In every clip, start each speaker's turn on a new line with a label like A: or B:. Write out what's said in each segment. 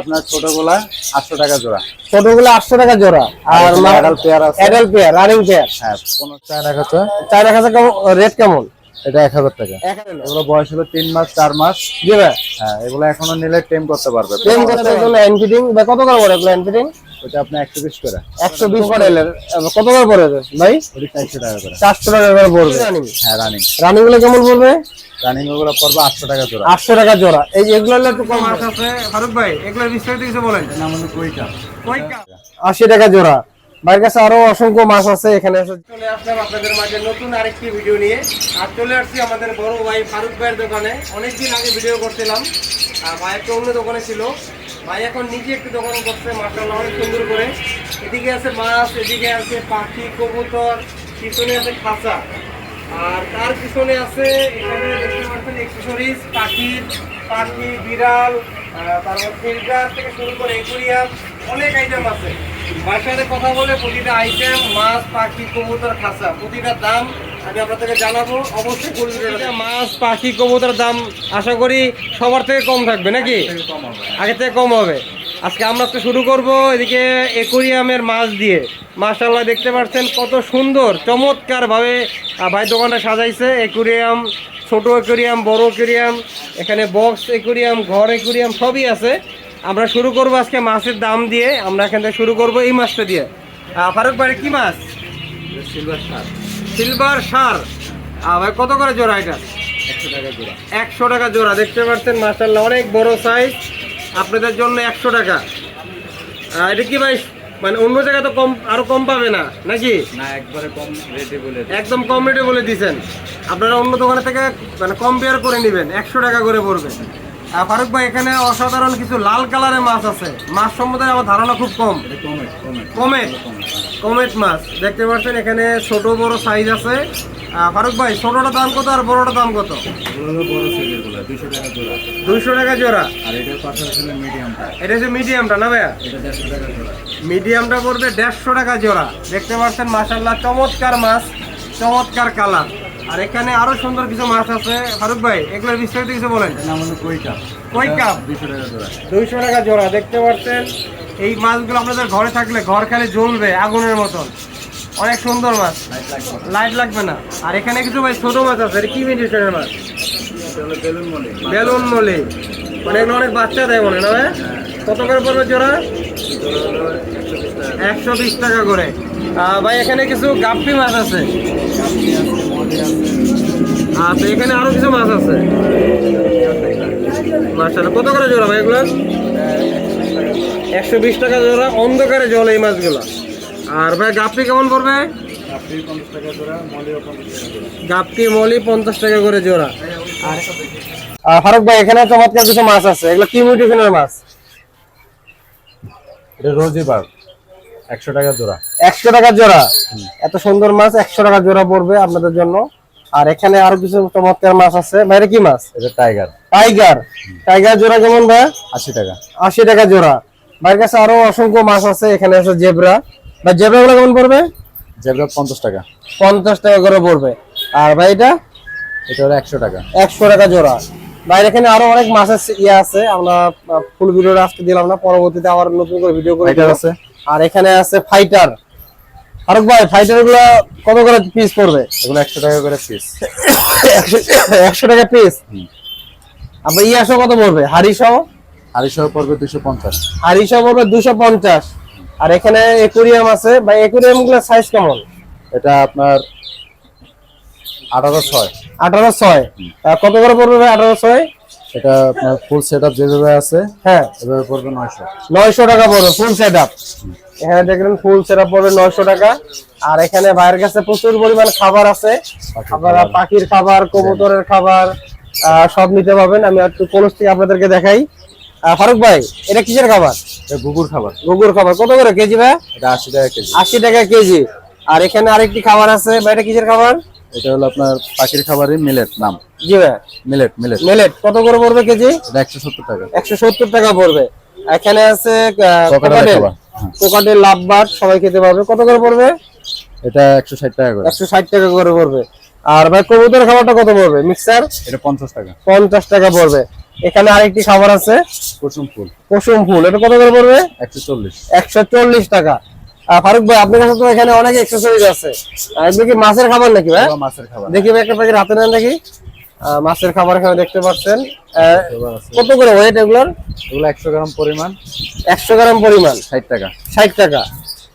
A: আপনার ছোটগুলা আটশো টাকা জোড়া।
B: ছোটগুলা আটশো টাকা জোড়া। আর
A: অ্যাডাল্ট পেয়ার আছে।
B: অ্যাডাল্ট পেয়ার রানিং পেয়ার
A: হ্যাঁ পনেরো টাকা। রাখাচ্ছে
B: চার হাজার রেট কেমন?
A: এটা এক হাজার টাকা।
B: এক হাজার।
A: এগুলো বয়স হলো তিন মাস চার মাস।
B: জি ভাই।
A: হ্যাঁ এগুলো এখনও নিলে টেম করতে পারবে।
B: টেম করতে গেলে এনফিটিং বা কত করে পড়ে এগুলো এনফিটিং
A: ওটা আপনি একশো বিশ করে।
B: একশো বিশ মডেলের কত করে পড়ে ভাই?
A: ওটি চারশো টাকা করে।
B: চারশো টাকা করে পড়বে।
A: হ্যাঁ রানিং
B: রানিংগুলো কেমন পড়বে?
A: রানিং ওগুলো পড়বে আটশো টাকা জোড়া।
B: আটশো টাকা জোড়া। এই এগুলো একটু কম। আছে ফারুক ভাই এগুলো বিস্তারিত কিছু বলেন।
A: কুইটা
B: আশি টাকা জোড়া। বাইরের কাছে আরও অসংখ্য মাছ আছে এখানে চলে আসলাম আপনাদের মাঝে নতুন আরেকটি ভিডিও নিয়ে। আর চলে আসছি আমাদের বড় ভাই ফারুক ভাইয়ের দোকানে। অনেকদিন আগে ভিডিও করছিলাম। আর ভাই একটা অন্য দোকানে ছিল। ভাই, এখন নিজে একটু দোকান করছে মাসাল্লাহ অনেক সুন্দর করে। এদিকে আছে মাছ, এদিকে আছে পাখি, কবুতর, পিছনে আছে খাঁচা। আর তার পিছনে আছে এখানে দেখতে পাচ্ছেন এক্সেসরিজ পাখির পাখি, বিড়াল তারপর ফিল্টার থেকে শুরু করে একুরিয়াম অনেক আইটেম আছে। সাথে কথা বলে প্রতিটা আইটেম মাছ, পাখি, কবুতর, খাঁচা, প্রতিটা দাম আমি আপনাদেরকে জানাব অবশ্যই প্রতিটা মাছ পাখি কবুতর দাম আশা করি সবার থেকে কম থাকবে নাকি? আগে থেকে কম হবে। আজকে আমরা একটু শুরু করব এদিকে একুরিয়ামের মাছ দিয়ে। মাশাল্লাহ দেখতে পাচ্ছেন কত সুন্দর চমৎকার ভাবে ভাই দোকানটা সাজাইছে। একুরিয়াম ছোট একুরিয়াম বড় একুরিয়াম এখানে বক্স একুরিয়াম ঘর একুরিয়াম সবই আছে। আমরা শুরু করব আজকে মাছের দাম দিয়ে। আমরা এখান থেকে শুরু করব এই মাছটা দিয়ে। ফারুক ভাই কি মাছ?
A: সিলভার
B: সিলভার সার। ভাই কত করে জোড়া এটা?
A: একশো টাকা জোড়া।
B: একশো টাকা জোড়া দেখতে পাচ্ছেন মাসাল্লাহ অনেক বড় সাইজ আপনাদের জন্য একশো টাকা। এটা কি ভাই মানে অন্য জায়গায় তো কম আরও কম পাবে না নাকি?
A: না একবারে কম রেটে বলে
B: একদম কম রেটে বলে দিছেন। আপনারা অন্য দোকানে থেকে মানে কম্পেয়ার করে নেবেন একশো টাকা করে পড়বে। ফারুক ভাই এখানে অসাধারণ কিছু লাল কালারের মাছ আছে। মাছ সম্বন্ধে আমার ধারণা খুব কম। Comet comet. মাছ। দেখতে পাচ্ছেন এখানে ছোট বড় সাইজ আছে। ফারুক ভাই ছোটটা দাম কত আর বড়টা দাম কত? দুইশো টাকা জোড়া। এটা হচ্ছে মিডিয়ামটা না ভাইয়া? মিডিয়ামটা পড়বে দেড়শো টাকা জোড়া। দেখতে পাচ্ছেন মাসাল্লাহ চমৎকার মাছ চমৎকার কালার আর এখানে আরও সুন্দর কিছু মাছ আছে। ফারুক ভাই এগুলোর বিস্তারিত কিছু বলেন। কই কাপ।
A: টাকা জোড়া।
B: দুইশো টাকা জোড়া দেখতে পাচ্ছেন? এই মাছগুলো আপনাদের ঘরে থাকলে ঘর খালি জ্বলবে আগুনের মতন। অনেক সুন্দর মাছ।
A: লাইট লাগবে
B: না। আর এখানে কিছু ভাই ছোট মাছ আছে। কি মেডিসিনের মাছ?
A: বেলুন মলি
B: মানে এগুলো অনেক বাচ্চা দেয় মনে না? কত করে পড়বে জোড়া?
A: একশো বিশ টাকা।
B: করে। ভাই এখানে কিছু গাপ্পি মাছ আছে।
A: আছে
B: আচ্ছা এখানে আরও কিছু মাছ আছে? মাছাল্লাহ কত করে জোড়া ভাই এগুলো? একশো বিশ টাকা জোড়া অন্ধকারে জল এই মাছগুলো। আর ভাই গাপ্পি কেমন পড়বে? গাপ্পি মলি পঞ্চাশ টাকা করে জোড়া। আর ফারুক ভাই এখানে চমৎকার কিছু মাছ আছে। এগুলো কি মিউটিশনের মাছ?
A: এটা রোজি বার একশো টাকা জোড়া।
B: একশো টাকা জোড়া। এত সুন্দর মাছ একশো টাকা জোড়া পড়বে আপনাদের জন্য। আর এখানে আরও কিছু চমৎকার মাছ আছে। ভাইরে কি মাছ?
A: এটা টাইগার।
B: টাইগার। টাইগার জোড়া কেমন ভাই?
A: আশি টাকা।
B: আশি টাকা জোড়া। ভাইয়ের কাছে আরও অসংখ্য মাছ আছে। এখানে আছে জেব্রা। বা জেব্রা গুলো কেমন পড়বে?
A: জেবরা পঞ্চাশ টাকা।
B: পঞ্চাশ টাকা করে পড়বে। আর ভাই এটা?
A: এটা হলো একশো টাকা।
B: একশো টাকা জোড়া। বাইরে এখানে আরও অনেক মাছের ইয়ে আছে। আমরা ফুল ভিডিওটা আজকে দিলাম না পরবর্তীতে আবার নতুন করে ভিডিও করে
A: আছে।
B: আর এখানে আছে ফাইটার ফারুক ভাই ফাইটারগুলো কত করে পিস পড়বে?
A: এগুলো একশো টাকা করে পিস
B: একশো টাকা পিস আবার ইয়াসো কত পড়বে? হাড়ি সহ?
A: আড়াইশো পড়বে দুশো পঞ্চাশ।
B: হাড়ি সহ পড়বে দুশো পঞ্চাশ। আর এখানে একুরিয়াম আছে ভাই একুরিয়ামগুলো সাইজ কেমন?
A: এটা আপনার আঠারো ছয়।
B: আঠারো ছয়। কত করে পড়বে আঠারো ছয়?
A: এটা আপনার ফুল সেট আপ যেভাবে আছে
B: হ্যাঁ।
A: এভাবে পড়বে নয়শো।
B: নয়শো টাকা পড়বে ফুল সেট আপ এখানে দেখলেন ফুল সেট আপ পড়বে নয়শো টাকা। আর এখানে বাইরের কাছে প্রচুর পরিমাণ খাবার আছে। খাবার। পাখির খাবার কবুতরের খাবার সব নিতে পারবেন। আমি একটু কোলস থেকে আপনাদেরকে দেখাই। ফারুক ভাই এটা কিসের খাবার?
A: গুগুর খাবার।
B: গুগুর খাবার। কত করে কেজি ভাই?
A: এটা আশি টাকা কেজি।
B: আশি টাকা কেজি। আর এখানে আরেকটি খাবার আছে। ভাই এটা কিসের খাবার?
A: এটা হলো আপনার পাখির খাবারই মিলেট নাম।
B: জি ভাই।
A: মিলেট মিলেট
B: মিলেট কত করে পড়বে কেজি?
A: একশো সত্তর টাকা।
B: একশো সত্তর টাকা পড়বে। এখানে আছে। কোকাটের লাভবার সবাই খেতে পারবে। কত করে পড়বে?
A: এটা একশো ষাট টাকা করে।
B: একশো ষাট টাকা করে পড়বে। আর ভাই কবুতর খাবারটা কত পড়বে? মিক্সার?
A: এটা পঞ্চাশ টাকা।
B: পঞ্চাশ টাকা পড়বে। এখানে আরেকটি খাবার আছে।
A: কুসুম ফুল।
B: কুসুম ফুল। এটা কত করে পড়বে?
A: একশো চল্লিশ।
B: একশো চল্লিশ টাকা। ফারুক ভাই আপনার কাছে তো এখানে অনেক এক্সেসরিজ আছে। এগুলো কি মাছের খাবার নাকি ভাই?
A: মাছের খাবার।
B: দেখি ভাই একটা প্যাকেট হাতে নেন দেখি। মাছের খাবার এখানে দেখতে পাচ্ছেন। কত করে ওয়েট এগুলোর?
A: এগুলো একশো গ্রাম পরিমাণ।
B: একশো গ্রাম পরিমাণ।
A: ষাট টাকা।
B: ষাট টাকা।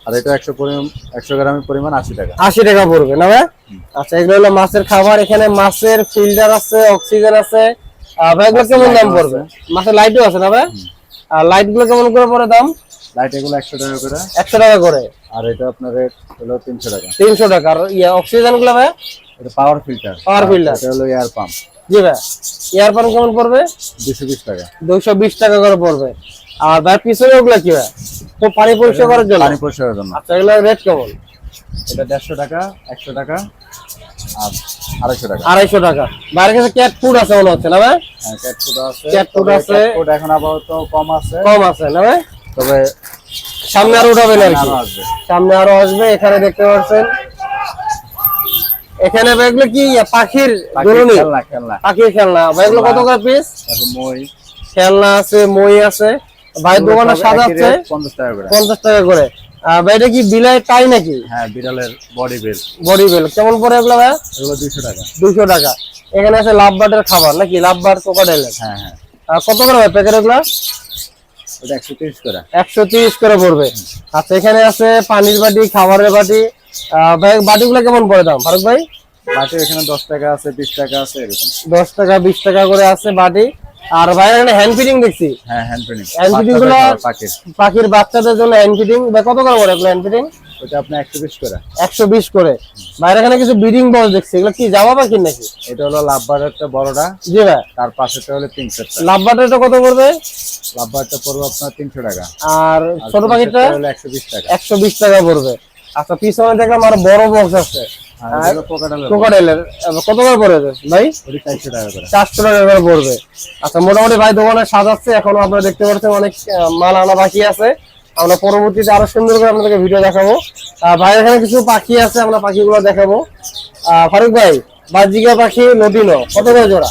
A: আর এটা একশো পরিমাণ একশো গ্রামের পরিমাণ আশি টাকা।
B: আশি টাকা পড়বে না ভাই? আচ্ছা এগুলো হলো মাছের খাবার। এখানে মাছের ফিল্টার আছে অক্সিজেন আছে। ভাই এগুলো কেমন দাম পড়বে? মাছের লাইটও আছে না ভাই? আর লাইটগুলো কেমন করে পড়ে দাম?
A: লাইট এগুলো একশো টাকা করে।
B: একশো টাকা করে।
A: আর এটা আপনার রেট হলো তিনশো টাকা।
B: তিনশো টাকা। আর ইয়ে অক্সিজেনগুলো ভাই?
A: এটা পাওয়ার ফিল্টার
B: পাওয়ার ফিল্টার
A: এটা হলো এয়ার পাম্প
B: জি ভাই। এয়ার পাম্প কেমন পড়বে?
A: দুশো বিশ টাকা।
B: দুইশো বিশ টাকা করে পড়বে। আর ভাই পিছনে ওগুলো কি ভাই? পানি পরিষ্কার করার জন্য?
A: পানি পরিষ্কারের জন্য।
B: আচ্ছা এগুলো রেট কেমন?
A: এটা দেড়শো টাকা একশো টাকা আর আড়াইশো টাকা।
B: আড়াইশো টাকা। বাইরের কাছে ক্যাট ফুড আছে মনে হচ্ছে না ভাই?
A: হ্যাঁ ক্যাট ফুড আছে।
B: Cat food আছে।
A: cat এখন আপাতত কম আছে।
B: কম আছে না ভাই?
A: তবে
B: সামনে আরও উঠাবেন আর কি
A: আরও আসবে।
B: সামনে আরও আসবে এখানে দেখতে পাচ্ছেন। এখানে এগুলো কি পাখির
A: পাখির খেলনা খেলনা।
B: পাখির খেলনা। এগুলো কত করে পিস
A: মই।
B: খেলনা আছে মই আছে। ভাই দোকানে আছে।
A: পঞ্চাশ টাকা করে।
B: পঞ্চাশ টাকা করে। ভাই এটা কি বিলাই টাই নাকি?
A: হ্যাঁ বিড়ালের বডি বিল
B: বডি বেল কেমন পড়ে এগুলো ভাই?
A: এগুলো দুইশো টাকা।
B: দুশো টাকা। এখানে আছে লাভ বাটের খাবার নাকি লাভ বার কোকাডাইলের
A: হ্যাঁ হ্যাঁ।
B: আর কত করে ভাই প্যাকেট এগুলো?
A: ওটা একশো তিরিশ করে।
B: একশো তিরিশ করে পড়বে। আচ্ছা এখানে আছে পানির বাটি খাবারের বাটি। ভাই বাটিগুলো কেমন পড়ে দাম? ফারুক ভাই?
A: বাটি এখানে দশ টাকা আছে বিশ টাকা আছে এরকম।
B: দশ টাকা বিশ টাকা করে আছে বাটি। আর ভাই এখানে হ্যান্ড ফিটিং দেখছি।
A: হ্যাঁ হ্যান্ড
B: fitting গুলো-
A: পাখির।
B: বাচ্চাদের জন্য হ্যান্ড ফিটিং ভাই কত করে পড়ে এগুলো হ্যান্ড ফিটিং
A: ওটা আপনি একশো বিশ করে।
B: একশো বিশ করে। বাইরে এখানে কিছু ব্রিডিং বক্স দেখছি। এগুলো কি জামা পাখির নাকি?
A: এটা হলো লাভবারেরটা বড়টা।
B: জি ভাই।
A: তার পাশেটা হলো তিন সেটটা
B: লাভ বাটারটা কত পড়বে?
A: লাভবারটা পড়বে আপনার তিনশো টাকা।
B: আর ছোট পাখিটা
A: হলো একশো বিশ টাকা।
B: একশো বিশ টাকা পড়বে। আচ্ছা পিছনে দেখলাম আর বড় বক্স আছে। ক্রোকোডাইলের কত করে পড়বে ভাই?
A: চারশো টাকা করে।
B: চারশো টাকা করে পড়বে। আচ্ছা মোটামুটি ভাই দোকানে সাজাচ্ছে এখনও আপনারা দেখতে পাচ্ছেন অনেক মাল আনা বাকি আছে। আমরা পরবর্তীতে আরও সুন্দর করে আপনাদেরকে ভিডিও দেখাবো। ভাই এখানে কিছু পাখি আছে আমরা পাখিগুলো দেখাবো। ফারুক ভাই বাজিকা পাখি নদীনো কত করে জোড়া?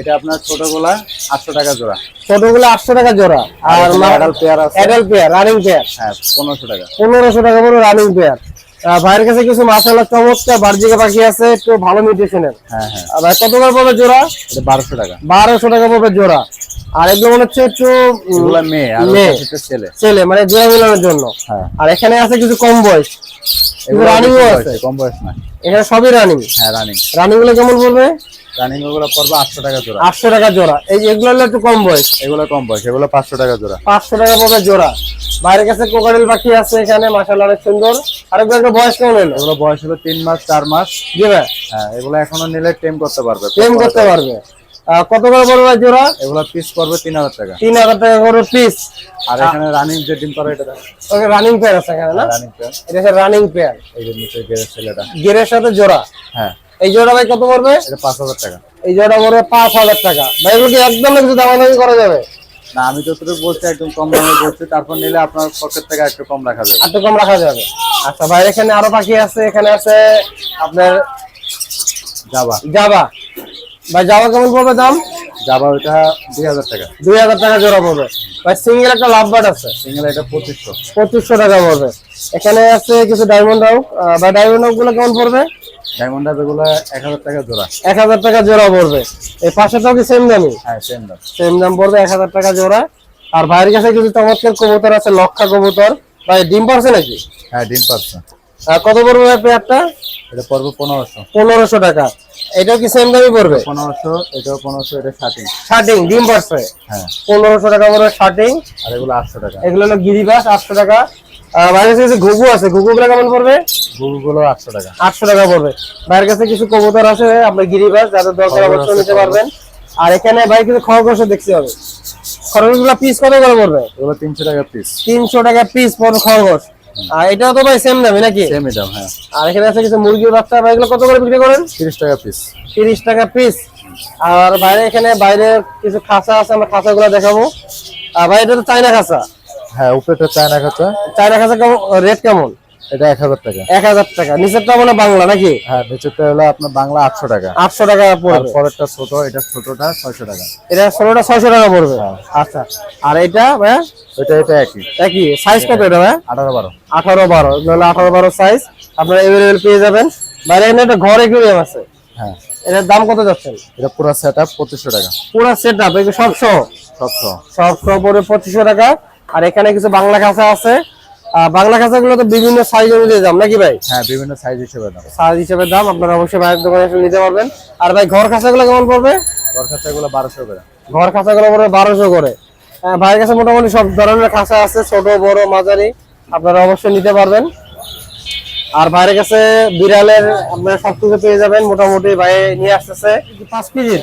A: এটা আপনার ছোটগুলা আটশো টাকা জোড়া।
B: ছোটগুলো আটশো টাকা জোড়া। আর
A: অ্যাডাল্ট পেয়ার আছে।
B: অ্যাডাল্ট পেয়ার রানিং পেয়ার
A: হ্যাঁ পনেরোশো টাকা।
B: পনেরোশো টাকা করে রানিং পেয়ার ভাইয়ের কাছে কিছু মাসালা চমৎকার বার্জিকা পাখি আছে একটু ভালো নিউট্রিশনের
A: হ্যাঁ হ্যাঁ।
B: ভাই কত করে পড়বে জোড়া?
A: এটা বারোশো টাকা।
B: বারোশো টাকা পড়বে জোড়া। আর এগুলো মনে হচ্ছে একটু
A: মেয়ে। ছেলে।
B: ছেলে মানে জোড়া মিলানোর জন্য।
A: হ্যাঁ।
B: আর এখানে আছে কিছু কম বয়স। রানিং আছে।
A: কম বয়স না
B: এখানে সবই রানিং
A: হ্যাঁ রানিং
B: রানিংগুলো কেমন পড়বে?
A: রানিং ওগুলো পড়বে আটশো টাকা জোড়া।
B: আটশো টাকা জোড়া। এই এগুলো হলো একটু কম বয়স।
A: এগুলো কম বয়স এগুলো পাঁচশো টাকা জোড়া।
B: পাঁচশো টাকা পড়বে জোড়া। বাইরের কাছে কোকারেল পাখি আছে এখানে মাসাল অনেক সুন্দর। আর এগুলো একটা বয়স কেমন হলো?
A: এগুলো বয়স হলো তিন মাস চার মাস।
B: জি ভাই।
A: হ্যাঁ এগুলো এখনও নিলে টেম করতে পারবে।
B: প্রেম করতে পারবে। কত করে পড়বে জোড়া?
A: এগুলো পিস পড়বে তিন হাজার টাকা।
B: তিন হাজার টাকা করে পিস
A: আর এখানে রানিং যে ডিম করে এটা
B: ওকে রানিং পেয়ার আছে এখানে না?
A: রানিং পেয়ার
B: এটা হচ্ছে রানিং পেয়ার
A: এই যে নিচে ছেলেটা।
B: গেরের সাথে জোড়া?
A: হ্যাঁ।
B: এই জোড়া ভাই কত পড়বে?
A: এটা পাঁচ হাজার টাকা।
B: এই জোড়া পড়বে পাঁচ হাজার টাকা। ভাই এগুলো কি একদম কিছু দামাদামি করা যাবে?
A: না আমি যতটুকু বলছি একদম কম দামে বলছি তারপর নিলে আপনার পকেট থেকে একটু কম রাখা যাবে।
B: তো কম রাখা যাবে। আচ্ছা ভাই এখানে আরও পাখি আছে এখানে আছে আপনার
A: যাবা
B: জাবা। ভাই জাবা কেমন পড়বে দাম?
A: যাবা ওইটা দুই হাজার টাকা।
B: দুই হাজার টাকা জোড়া পড়বে। ভাই সিঙ্গেল একটা লাভ বার্ড আছে।
A: সিঙ্গেল এটা পঁচিশশো।
B: পঁচিশশো টাকা পড়বে। এখানে আছে কিছু ডায়মন্ড হাউক বা ডায়মন্ড হাউকগুলো কেমন পড়বে?
A: ডায়মন্ডা এক হাজার টাকা জোড়া।
B: এক হাজার টাকা জোড়া পড়বে। এই পাশেটাও কি সেম দামি
A: হ্যাঁ সেম দাম।
B: সেম দাম পড়বে এক হাজার টাকা জোড়া। আর ভাইয়ের কাছে কিছু চমৎকার কবুতর আছে লক্ষা কবুতর। ভাই ডিম পারছে নাকি?
A: হ্যাঁ ডিম
B: আর কত পড়বে ভাই পেয়ারটা?
A: এটা পড়বে পনেরোশো।
B: পনেরোশো টাকা। এটাও কি সেম দামই পড়বে?
A: পনেরোশো এটাও পনেরোশো এটা ষাটিং।
B: শার্টিং ডিম পারছে।
A: হ্যাঁ।
B: পনেরোশো টাকা পড়বে শার্টিং
A: আর এগুলো আটশো টাকা।
B: এগুলো হলো গিরিবাস আটশো টাকা। বাইরের কাছে কিছু ঘুঘু আছে ঘুঘু গুলো কেমন পড়বে?
A: গুগুগুলো আটশো টাকা।
B: আটশো টাকা পড়বে। বাইরের কাছে কিছু কবুতর আছে আপনার গিরিবাস যাদের দরকার অবশ্যই নিতে পারবেন। আর এখানে ভাই কিছু খরগোশ দেখতে হবে। খরগোশগুলো পিস কত করে পড়বে?
A: এগুলো তিনশো টাকা পিস
B: তিনশো টাকা পিস পড়বে খরগোশ আর এটাও তো ভাই সেম দামি নাকি?
A: সেমই দাম হ্যাঁ।
B: আর এখানে আছে কিছু মুরগির বাচ্চা ভাই এগুলো কত করে বিক্রি করেন?
A: তিরিশ টাকা পিস
B: তিরিশ টাকা পিস আর বাইরে এখানে বাইরে কিছু খাঁচা আছে আমরা খাঁচাগুলো দেখাবো। আর ভাই এটা তো চাইনা খাঁচা।
A: হ্যাঁ উপরেটা চায়না খাঁচা
B: চাইনা খাঁচা কেমন? রেট কেমন?
A: এটা এক হাজার টাকা।
B: এক হাজার টাকা। নিচেরটা মানে বাংলা নাকি?
A: হ্যাঁ নিচেরটা হলো আপনার বাংলা আটশো টাকা।
B: আটশো টাকা পড়বে।
A: পরেরটা ছোট এটা ছোটটা ছয়শো টাকা।
B: এটা ষোলোটা ছয়শো টাকা পড়বে। আচ্ছা। আর এটা ভাইয়া?
A: এটা এটা একই।
B: একই। সাইজ কত এটা ভাইয়া?
A: আঠারো বারো।
B: আঠারো বারো। নাহলে আঠারো বারো সাইজ আপনারা অ্যাভেলেবেল পেয়ে যাবেন। বাইরে এখানে একটা ঘর একুরিয়াম আছে।
A: হ্যাঁ।
B: এটার দাম কত যাচ্ছেন
A: এটা পুরো সেট আপ পঁচিশশো টাকা।
B: পুরো সেট আপ সব সহ? সব সহ। পঁচিশশো টাকা। আর এখানে কিছু বাংলা খাঁচা আছে। বাংলা খাঁচাগুলো তো বিভিন্ন সাইজ অনুযায়ী দাম নাকি ভাই?
A: হ্যাঁ বিভিন্ন সাইজ হিসেবে দাম।
B: সাইজ হিসেবে দাম আপনারা অবশ্যই ভাইয়ের দোকানে এসে নিতে পারবেন। আর ভাই ঘর খাঁচাগুলো কেমন পড়বে?
A: দরকার এগুলো বারোশো করে।
B: ঘর খাঁচাগুলো পড়বে বারোশো করে। ভাইয়ের কাছে মোটামুটি সব ধরনের খাঁচা আছে ছোট বড় মাঝারি। আপনারা অবশ্যই নিতে পারবেন। আর ভাইয়ের কাছে বিড়ালের আপনারা সব কিছু পেয়ে যাবেন মোটামুটি ভাই নিয়ে আসতেছে। পাঁচ কেজি?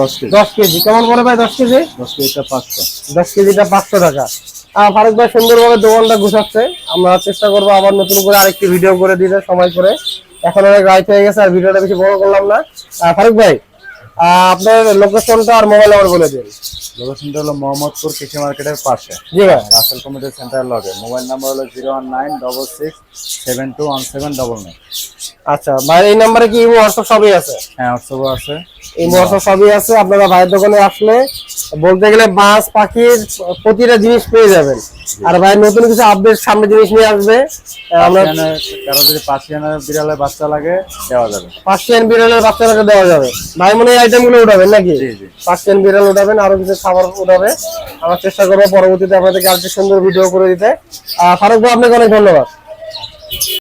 A: দশ কেজি।
B: দশ কেজি। কেমন পড়ে ভাই দশ কেজি?
A: দশ কেজিটা পাঁচশো।
B: দশ কেজিটা পাঁচশো টাকা। ফারুক ভাই সুন্দরভাবে দোকানটা গুছাচ্ছে। আমরা চেষ্টা করব আবার নতুন করে আরেকটি ভিডিও করে দিতে সময় করে। এখন অনেক রাইট হয়ে গেছে আর ভিডিওটা বেশি বড় করলাম না। ফারুক ভাই আপনার লোকেশনটা আর মোবাইল নাম্বার বলে দিন।
A: লোকেশনটা হলো মোহাম্মদপুর কৃষি মার্কেটের পাশে।
B: জি ভাই।
A: রাসেল কমিটি সেন্টার লগে। মোবাইল নাম্বার হলো zero one nine double six seven two one seven double nine
B: আচ্ছা ভাই এই নাম্বারে কি ইমো হোয়াটসঅ্যাপ সবই আছে?
A: হ্যাঁ হোয়াটসঅ্যাপও আছে।
B: এই হোয়াটসঅ্যাপ সবই আছে। আপনারা ভাইয়ের দোকানে আসলে বলতে গেলে মাছ পাখির প্রতিটা জিনিস পেয়ে যাবেন। আর ভাই নতুন কিছু আপডেট সামনে জিনিস নিয়ে আসবে আমরা
A: কারও যদি পার্সিয়ানের বিড়ালের বাচ্চা লাগে দেওয়া যাবে।
B: পার্সিয়ান বিড়ালের বাচ্চা লাগে দেওয়া যাবে। ভাই মনে এই আইটেমগুলো উঠাবেন নাকি?
A: জি জি।
B: পার্সিয়ান বিড়াল উঠাবেন আরও কিছু খাবার উঠাবে। আমরা চেষ্টা করব পরবর্তীতে আপনাদেরকে আরেকটি সুন্দর ভিডিও করে দিতে। আর ফারুক ভাই আপনাকে অনেক ধন্যবাদ।